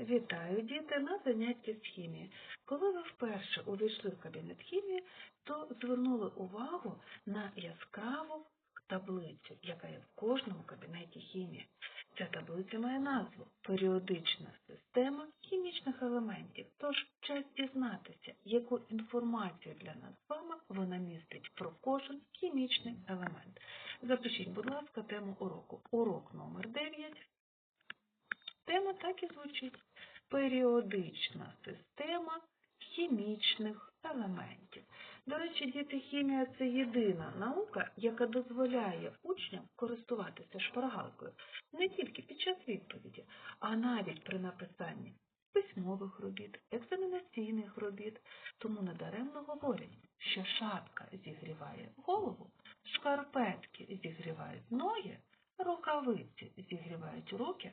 Вітаю, діти, на занятті з хімії. Коли ви вперше увійшли в кабінет хімії, то звернули увагу на яскраву таблицю, яка є в кожному кабінеті хімії. Ця таблиця має назву Періодична система хімічних елементів. Тож час дізнатися, яку інформацію для нас з вами вона містить про кожен хімічний елемент. Запишіть, будь ласка, тему уроку. Урок номер 9. Тема так і звучить. Періодична система хімічних елементів. До речі, діти, хімія це єдина наука, яка дозволяє учням користуватися шпаргалкою не тільки під час відповіді, а навіть при написанні письмових робіт, екзаменаційних робіт. Тому недаремно говорять, що шапка зігріває голову, шкарпетки зігрівають ноги, рукавиці зігрівають руки,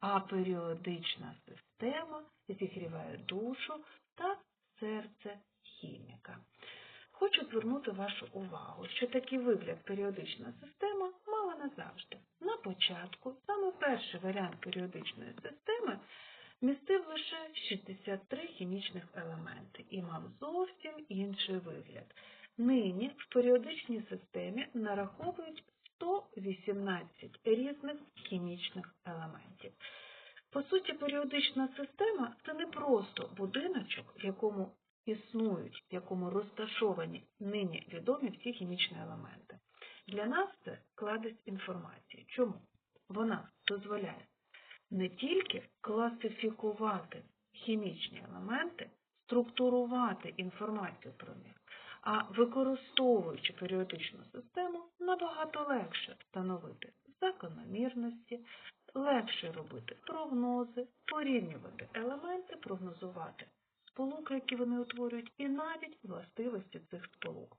а періодична система зігріває душу та серце хіміка. Хочу звернути вашу увагу, що такий вигляд періодична система мала назавжди. На початку, саме перший варіант періодичної системи містив лише 63 хімічних елементи і мав зовсім інший вигляд. Нині в періодичній системі нараховують 118 різних хімічних елементів. По суті, періодична система це не просто будиночок, в якому існують, в якому розташовані нині відомі всі хімічні елементи. Для нас це кладезь інформації. Чому? Вона дозволяє не тільки класифікувати хімічні елементи, структурувати інформацію про них, а використовуючи періодичну систему, набагато легше встановити закономірності, легше робити прогнози, порівнювати елементи, прогнозувати сполуки, які вони утворюють, і навіть властивості цих сполук.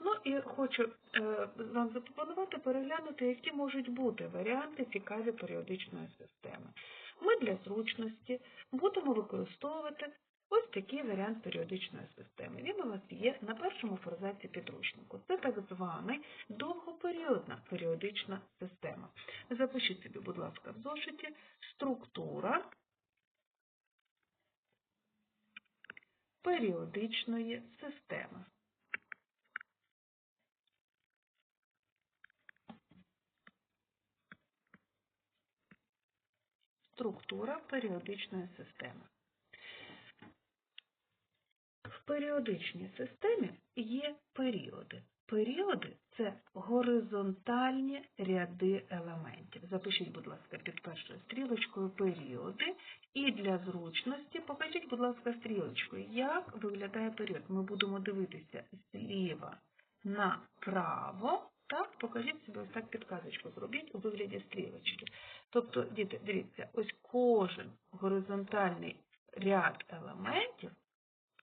Ну і хочу е, вам запропонувати переглянути, які можуть бути варіанти цікаві періодичної системи. Ми для зручності будемо використовувати ось такий варіант періодичної системи. Він у вас є на першому форзаці підручнику. Це так званий довгоперіодна періодична система. Запишіть собі, будь ласка, в зошиті структура періодичної системи. Структура періодичної системи. В періодичній системі є періоди. Періоди це горизонтальні ряди елементів. Запишіть, будь ласка, під першою стрілочкою періоди. І для зручності покажіть, будь ласка, стрілочкою, як виглядає період. Ми будемо дивитися зліва направо. Так, покажіть собі ось так підказочку, зробіть у вигляді стрілочки. Тобто, діти, дивіться, ось кожен горизонтальний ряд елементів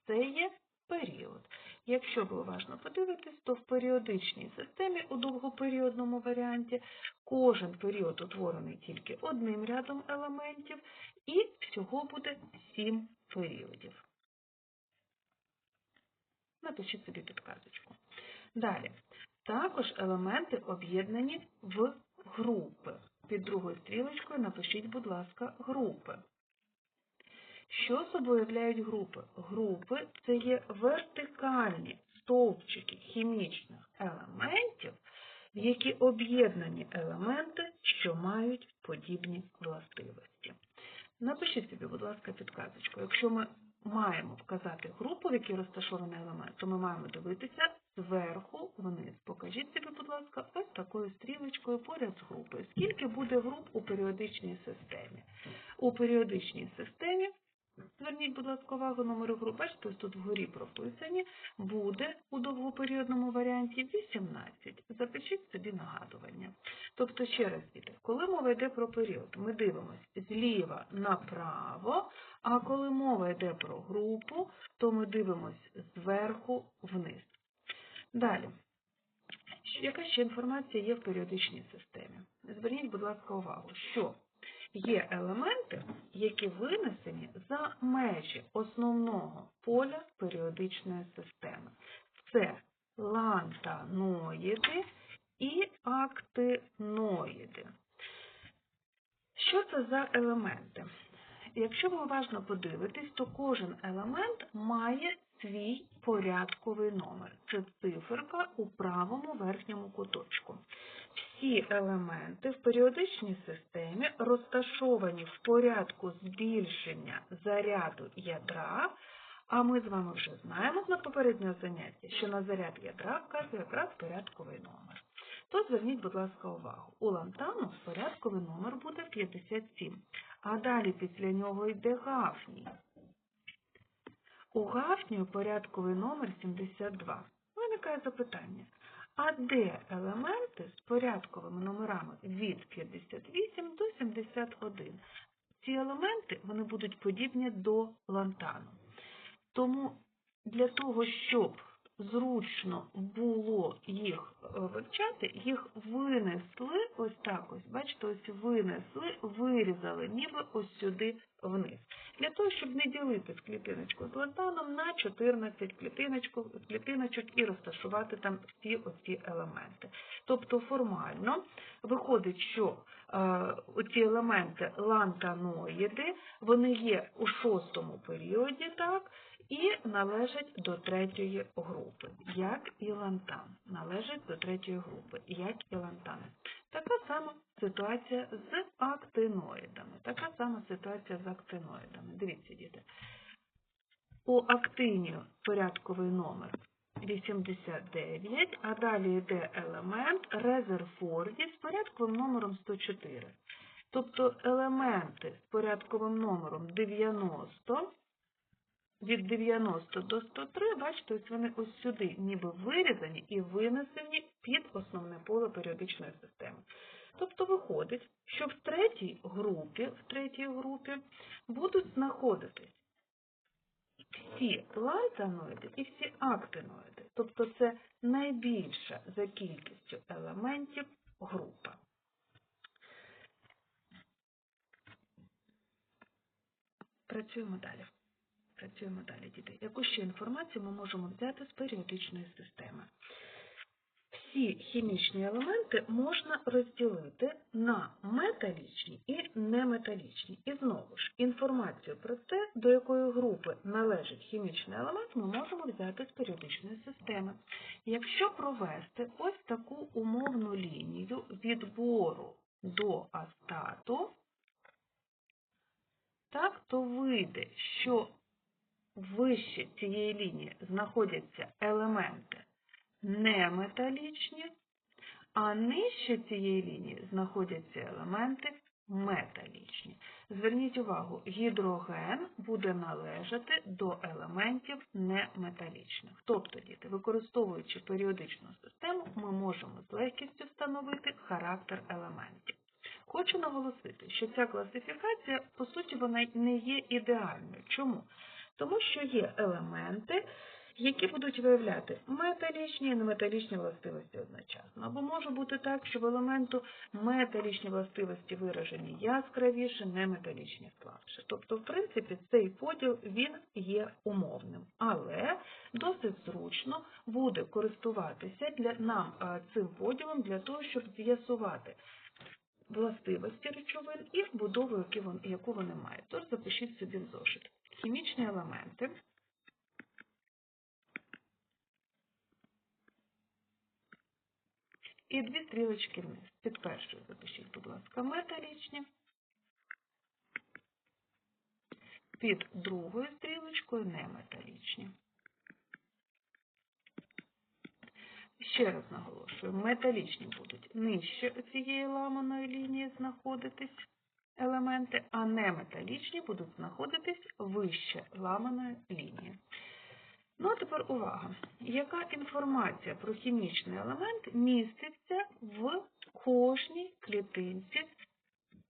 це є період. Якщо ви уважно подивитесь, то в періодичній системі у довгоперіодному варіанті кожен період утворений тільки одним рядом елементів, і всього буде 7 періодів. Напишіть собі підказочку. Далі. Також елементи об'єднані в групи. Під другою стрілочкою напишіть, будь ласка, групи. Що собою являють групи? Групи це є вертикальні стовпчики хімічних елементів, в які об'єднані елементи, що мають подібні властивості. Напишіть собі, будь ласка, підказочку. Якщо ми маємо вказати групу, в якій розташований елемент, то ми маємо дивитися зверху вниз. Покажіть собі, будь ласка, ось такою стрілочкою поряд з групою. Скільки буде груп у періодичній системі? У періодичній системі Зверніть, будь ласка, увагу номери груп. Бачите, тут вгорі прописані. Буде у довгоперіодному варіанті 18. Запишіть собі нагадування. Тобто, ще раз діти, коли мова йде про період, ми дивимося зліва направо, а коли мова йде про групу, то ми дивимося зверху вниз. Далі. Яка ще інформація є в періодичній системі? Зверніть, будь ласка, увагу, що є елементи, які винесені за межі основного поля періодичної системи. Це лантаноїди і актиноїди. Що це за елементи? Якщо ви уважно подивитесь, то кожен елемент має свій порядковий номер. Це циферка у правому верхньому куточку. Всі елементи в періодичній системі розташовані в порядку збільшення заряду ядра, а ми з вами вже знаємо на попереднього заняття, що на заряд ядра вказує якраз порядковий номер. То зверніть, будь ласка, увагу. У лантану порядковий номер буде 57, а далі після нього йде гафній. У гафнію порядковий номер 72. Виникає запитання. А де елементи з порядковими номерами від 58 до 71? Ці елементи вони будуть подібні до лантану. Тому для того, щоб зручно було їх е, вивчати, їх винесли ось так ось, бачите, ось винесли, вирізали, ніби ось сюди вниз. Для того, щоб не ділити з клітиночку з лантаном на 14 клітиночку, клітиночок і розташувати там всі оці елементи. Тобто формально виходить, що е, оці елементи лантаноїди, вони є у шостому періоді, так, і належать до третьої групи, як і лантан. Належать до третьої групи, як і лантани. Така сама ситуація з актиноїдами. Така сама ситуація з актиноїдами. Дивіться, діти. У актинію порядковий номер 89, а далі йде елемент Резерфорді з порядковим номером 104. Тобто елементи з порядковим номером 90 від 90 до 103, бачите, ось вони ось сюди ніби вирізані і винесені під основне поле періодичної системи. Тобто виходить, що в третій групі, в третій групі будуть знаходитись всі лантаноїди і всі актиноїди. Тобто це найбільша за кількістю елементів група. Працюємо далі. Працюємо далі, діти. Яку ще інформацію ми можемо взяти з періодичної системи? Всі хімічні елементи можна розділити на металічні і неметалічні. І знову ж, інформацію про те, до якої групи належить хімічний елемент, ми можемо взяти з періодичної системи. Якщо провести ось таку умовну лінію відбору до астату, так, то вийде, що вище цієї лінії знаходяться елементи неметалічні, а нижче цієї лінії знаходяться елементи металічні. Зверніть увагу, гідроген буде належати до елементів неметалічних. Тобто, діти, використовуючи періодичну систему, ми можемо з легкістю встановити характер елементів. Хочу наголосити, що ця класифікація, по суті, вона не є ідеальною. Чому? Тому що є елементи, які будуть виявляти металічні і неметалічні властивості одночасно. Або може бути так, що в елементу металічні властивості виражені яскравіше, неметалічні слабше. Тобто, в принципі, цей поділ він є умовним, але досить зручно буде користуватися для нам цим поділом для того, щоб з'ясувати. Властивості речовин і будову, яку вони мають. Тож запишіть собі в зошит. Хімічні елементи і дві стрілочки вниз. Під першою запишіть, будь ласка, металічні. Під другою стрілочкою неметалічні. Ще раз наголошую, металічні будуть нижче цієї ламаної лінії знаходитись елементи, а неметалічні будуть знаходитись вище ламаної лінії. Ну, а тепер увага. Яка інформація про хімічний елемент міститься в кожній клітинці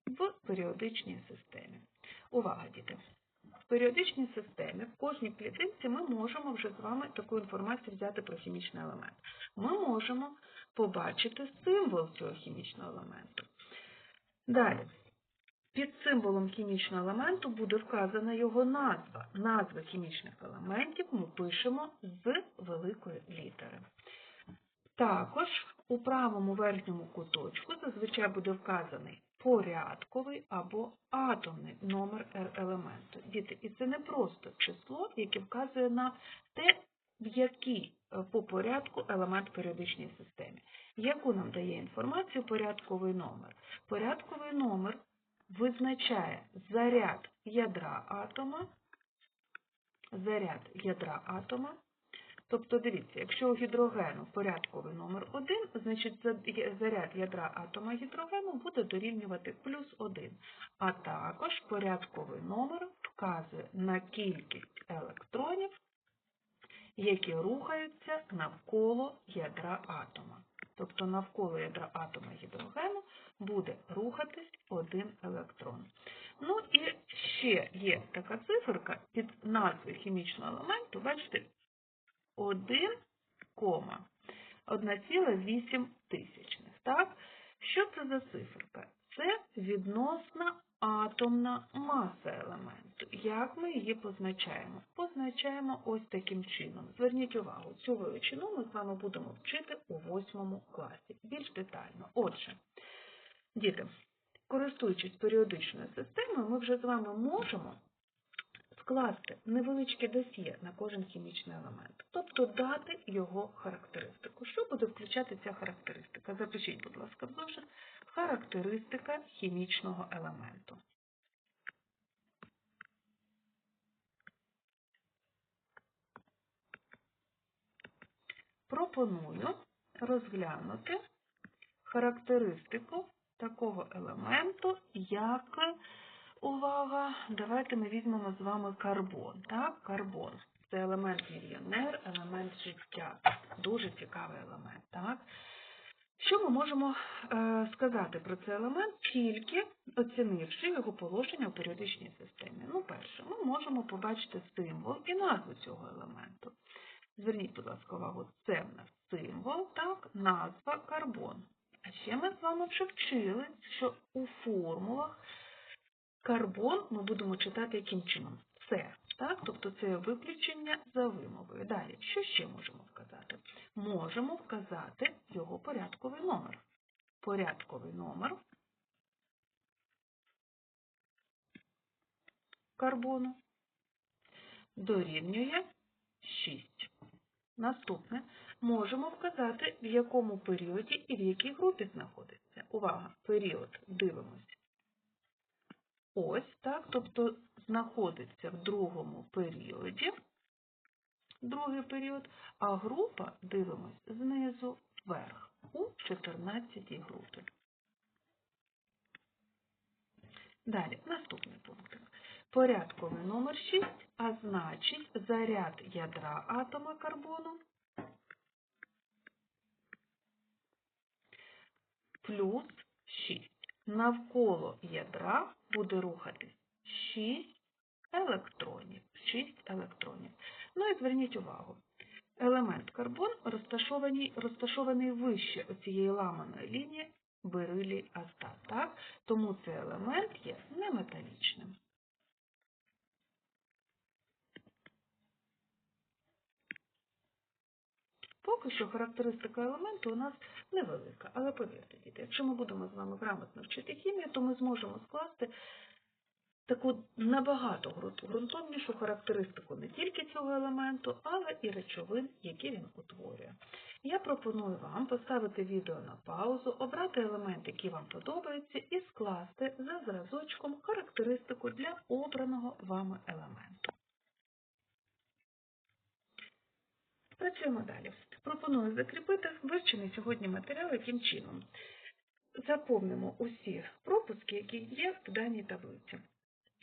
в періодичній системі? Увага, діти! В періодичній системі в кожній клітинці ми можемо вже з вами таку інформацію взяти про хімічний елемент. Ми можемо побачити символ цього хімічного елементу. Далі. Під символом хімічного елементу буде вказана його назва. Назви хімічних елементів ми пишемо з великої літери. Також у правому верхньому куточку зазвичай буде вказаний порядковий або атомний номер елементу. Діти, і це не просто число, яке вказує на те, в який е, по порядку елемент в періодичній системі. Яку нам дає інформацію порядковий номер? Порядковий номер визначає заряд ядра атома, заряд ядра атома. Тобто, дивіться, якщо у гідрогену порядковий номер 1, значить заряд ядра атома гідрогену буде дорівнювати плюс 1. А також порядковий номер вказує на кількість електронів, які рухаються навколо ядра атома. Тобто навколо ядра атома гідрогену буде рухатись один електрон. Ну і ще є така циферка під назвою хімічного елементу, бачите, 1, 1,8 тисячних. Так? Що це за циферка? Це відносна атомна маса елементу. Як ми її позначаємо? Позначаємо ось таким чином. Зверніть увагу, цю величину ми з вами будемо вчити у восьмому класі. Більш детально. Отже, діти, користуючись періодичною системою, ми вже з вами можемо скласти невеличке досьє на кожен хімічний елемент, тобто дати його характеристику. Що буде включати ця характеристика? Запишіть, будь ласка, в. Характеристика хімічного елементу. Пропоную розглянути характеристику такого елементу, як Увага! Давайте ми візьмемо з вами карбон. Так, карбон. Це елемент мільйонер, елемент життя. Дуже цікавий елемент. Так? Що ми можемо е, сказати про цей елемент, тільки оцінивши його положення у періодичній системі? Ну, перше, ми можемо побачити символ і назву цього елементу. Зверніть, будь ласка, увагу, це в нас символ, так, назва карбон. А ще ми з вами вже вчили, що у формулах Карбон ми будемо читати яким чином? Це, так? Тобто це виключення за вимовою. Далі, що ще можемо вказати? Можемо вказати його порядковий номер. Порядковий номер карбону дорівнює 6. Наступне можемо вказати, в якому періоді і в якій групі знаходиться. Увага! Період дивимося. Ось так, тобто знаходиться в другому періоді, другий період, а група, дивимось, знизу вверх, у 14 групі. Далі, наступний пункт. Порядковий номер 6, а значить заряд ядра атома карбону плюс 6. Навколо ядра буде рухатись 6 електронів. 6 електронів. Ну і зверніть увагу. Елемент карбон розташований, розташований вище оцієї ламаної лінії берилій астат. Так? Тому цей елемент є неметалічним. Поки що характеристика елементу у нас невелика, але повірте, діти, якщо ми будемо з вами грамотно вчити хімію, то ми зможемо скласти таку набагато ґрунтовнішу характеристику не тільки цього елементу, але і речовин, які він утворює. Я пропоную вам поставити відео на паузу, обрати елемент, який вам подобається, і скласти за зразочком характеристику для обраного вами елементу. Працюємо далі. Пропоную закріпити вивчений сьогодні матеріал яким чином. Заповнимо усі пропуски, які є в даній таблиці.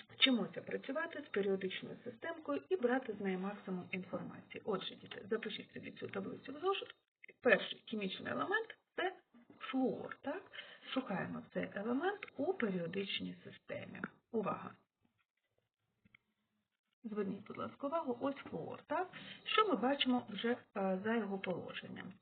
Вчимося працювати з періодичною системкою і брати з неї максимум інформації. Отже, діти, запишіть собі цю таблицю в зошит. Перший хімічний елемент це флуор. Так? Шукаємо цей елемент у періодичній системі. Увага! Зверніть, будь ласка, увагу, ось флуор. Так? Що ми бачимо вже е, за його положенням?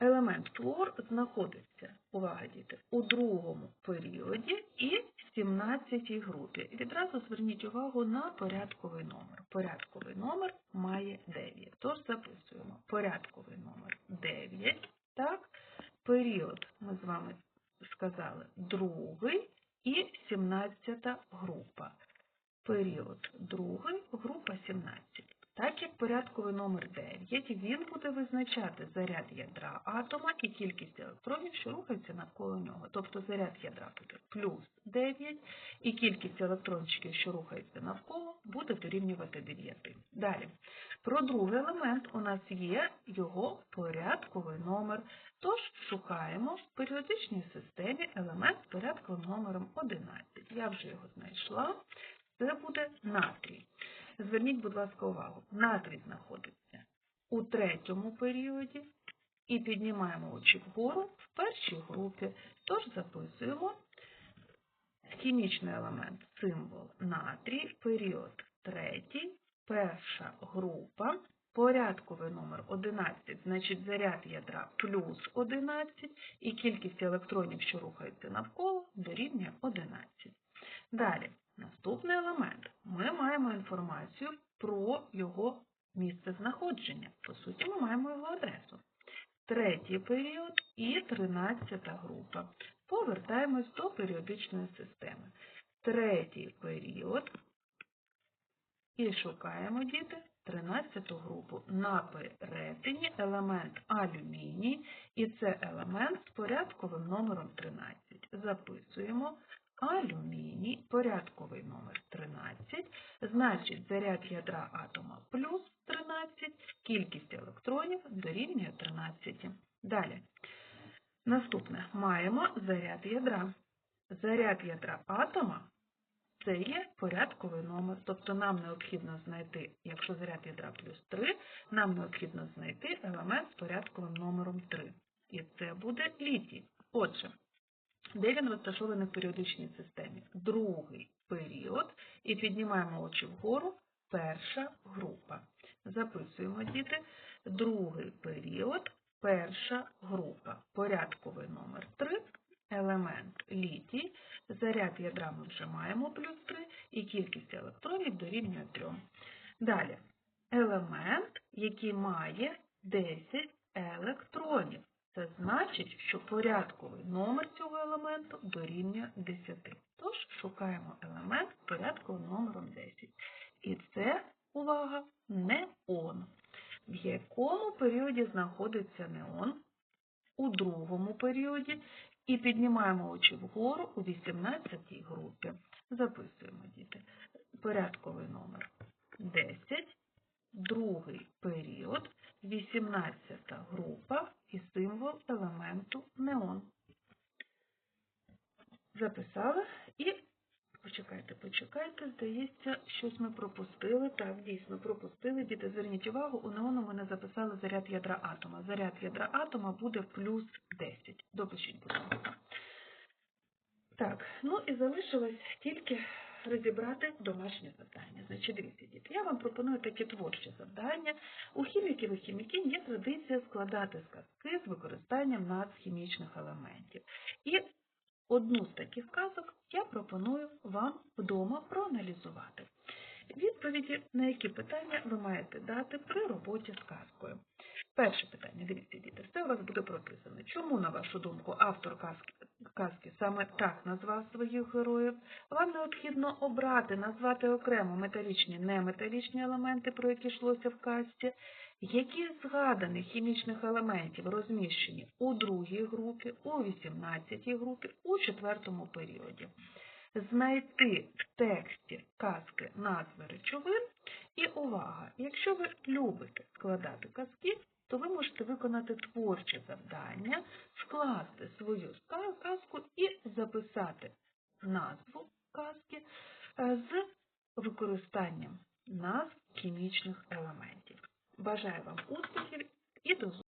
Елемент флуор знаходиться, увага, діти, у другому періоді і в 17 групі. І Відразу зверніть увагу на порядковий номер. Порядковий номер має 9. Тож записуємо порядковий номер 9. Так? Період ми з вами сказали другий і 17-та група. Період другий, група 17. Так як порядковий номер 9, він буде визначати заряд ядра атома і кількість електронів, що рухаються навколо нього. Тобто заряд ядра буде плюс 9, і кількість електрончиків, що рухаються навколо, буде дорівнювати 9. Далі. Про другий елемент у нас є його порядковий номер. Тож шукаємо в періодичній системі елемент з порядковим номером 11. Я вже його знайшла. Це буде натрій. Зверніть, будь ласка, увагу. Натрій знаходиться у третьому періоді і піднімаємо очі вгору в першій групі. Тож записуємо хімічний елемент, символ натрій, період третій, перша група, порядковий номер 11, значить заряд ядра плюс 11 і кількість електронів, що рухаються навколо, дорівнює 11. Далі, наступний елемент. Ми маємо інформацію про його місце знаходження. По суті, ми маємо його адресу. Третій період і 13 група. Повертаємось до періодичної системи. Третій період і шукаємо, діти, 13 групу. На перетині елемент алюміній, і це елемент з порядковим номером 13. Записуємо алюміній, порядковий номер 13, значить заряд ядра атома плюс 13, кількість електронів дорівнює 13. Далі. Наступне. Маємо заряд ядра. Заряд ядра атома це є порядковий номер. Тобто нам необхідно знайти, якщо заряд ядра плюс 3, нам необхідно знайти елемент з порядковим номером 3. І це буде літій. Отже, де він розташований в періодичній системі? Другий період. І піднімаємо очі вгору. Перша група. Записуємо, діти, другий період, перша група. Порядковий номер 3, елемент літій. Заряд ядра ми вже маємо плюс 3, і кількість електронів дорівнює 3. Далі. Елемент, який має 10 електронів. Це значить, що порядковий номер цього елементу дорівнює 10. Тож шукаємо елемент з порядковим номером 10. І це, увага, неон. В якому періоді знаходиться неон? У другому періоді. І піднімаємо очі вгору у 18 групі. Записуємо, діти. Порядковий номер 10, другий період, 18 група і символ елементу неон. Записали і почекайте, почекайте, здається, щось ми пропустили. Так, дійсно, пропустили. Діти, зверніть увагу, у неону ми не записали заряд ядра атома. Заряд ядра атома буде плюс 10. Допишіть, будь ласка. Так, ну і залишилось тільки розібрати домашнє завдання. Значить, дивіться, діти, я вам пропоную такі творчі завдання. У хіміків і хімікінь є традиція складати сказки з використанням нацхімічних елементів. І одну з таких казок я пропоную вам вдома проаналізувати. Відповіді, на які питання ви маєте дати при роботі з казкою. Перше питання, дивіться, діти, все у вас буде прописано. Чому, на вашу думку, автор казки, казки саме так назвав своїх героїв? Вам необхідно обрати, назвати окремо металічні, неметалічні елементи, про які йшлося в казці, які згаданих хімічних елементів розміщені у другій групі, у 18 групі, у четвертому періоді. Знайти в тексті казки назви речовин і увага, якщо ви любите складати казки, то ви можете виконати творче завдання, скласти свою казку і записати назву казки е, з використанням назв хімічних елементів. Бажаю вам успіхів і до зустрічі!